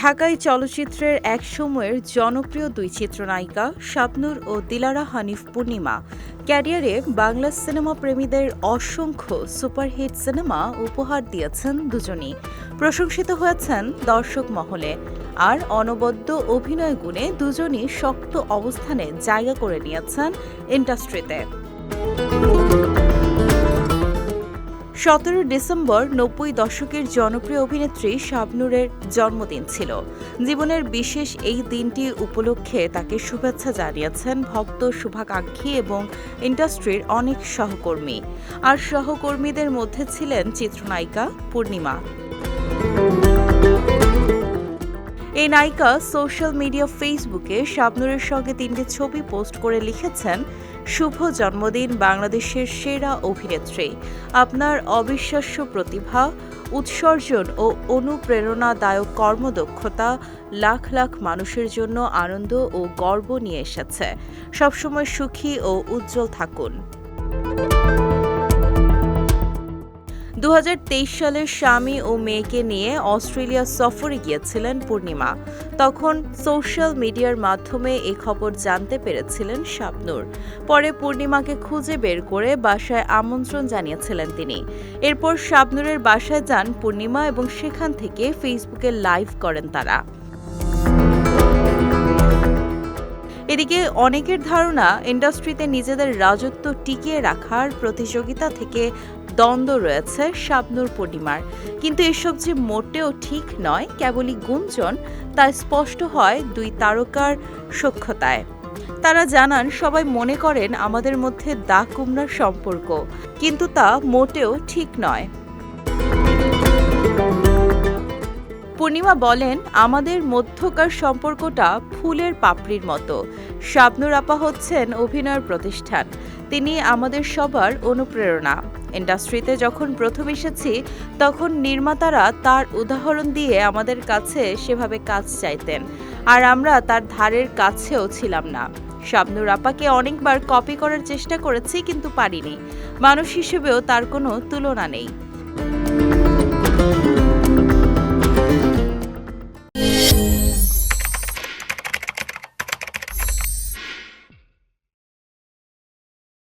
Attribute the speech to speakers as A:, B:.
A: ঢাকাই চলচ্চিত্রের এক সময়ের জনপ্রিয় দুই চিত্রনায়িকা শাবনূর ও দিলারা হানিফ পূর্ণিমা। ক্যারিয়ারে বাংলা সিনেমা প্রেমীদের অসংখ্য সুপারহিট সিনেমা উপহার দিয়েছেন দুজনই। প্রশংসিত হয়েছেন দর্শক মহলে। আর অনবদ্য অভিনয় গুণে দুজনই শক্ত অবস্থানে জায়গা করে নিয়েছেন ইন্ডাস্ট্রিতে। সতেরো ডিসেম্বর নব্বই দশকের জনপ্রিয় অভিনেত্রী শাবনুরের জন্মদিন ছিল। জীবনের বিশেষ এই দিনটি উপলক্ষে তাকে শুভেচ্ছা জানিয়েছেন ভক্ত শুভাকাঙ্ক্ষী এবং ইন্ডাস্ট্রির অনেক সহকর্মী। আর সহকর্মীদের মধ্যে ছিলেন চিত্রনায়িকা পূর্ণিমা। এই নায়িকা সোশ্যাল মিডিয়া ফেসবুকে শাবনুরের সঙ্গে তিনটি ছবি পোস্ট করে লিখেছেন, শুভ জন্মদিন বাংলাদেশের সেরা অভিনেত্রী। আপনার অবিশ্বাস্য প্রতিভা, উৎসর্জন ও অনুপ্রেরণাদায়ক কর্মদক্ষতা লাখ লাখ মানুষের জন্য আনন্দ ও গর্ব নিয়ে এসেছে। সবসময় সুখী ও উজ্জ্বল থাকুন। দু সালে স্বামী ও মেয়েকে নিয়ে অস্ট্রেলিয়া সফরে গিয়েছিলেন পূর্ণিমা। তখন সোশ্যাল মিডিয়ার মাধ্যমে এ খবর জানতে পেরেছিলেন শাবনূর। পরে পূর্ণিমাকে খুঁজে বের করে বাসায় আমন্ত্রণ জানিয়েছিলেন তিনি। এরপর শাবনূরের বাসায় যান পূর্ণিমা এবং সেখান থেকে ফেসবুকে লাইভ করেন তারা। এদিকে অনেকের ধারণা ইন্ডাস্ট্রিতে নিজেদের রাজত্ব টিকিয়ে রাখার প্রতিযোগিতা থেকে দ্বন্দ্ব রয়েছে শাবনুর পূর্ণিমার। কিন্তু এসব যে মোটেও ঠিক নয়, কেবলই গুঞ্জন, তা স্পষ্ট হয় দুই তারকার সক্ষতায় তারা জানান, সবাই মনে করেন আমাদের মধ্যে দা কুমড়ার সম্পর্ক, কিন্তু তা মোটেও ঠিক নয়। পূর্ণিমা বলেন, আমাদের মধ্যকার সম্পর্কটা ফুলের পাপড়ির মতো। শাবনুর আপা হচ্ছেন অভিনয়ের প্রতিষ্ঠান। তিনি আমাদের সবার অনুপ্রেরণা। ইন্ডাস্ট্রিতে যখন প্রথম এসেছি, তখন নির্মাতারা তার উদাহরণ দিয়ে আমাদের কাছে সেভাবে কাজ চাইতেন, আর আমরা তার ধারের কাছেও ছিলাম না। শাবনুর আপাকে অনেকবার কপি করার চেষ্টা করেছি, কিন্তু পারিনি। মানুষ হিসেবেও তার কোনো তুলনা নেই।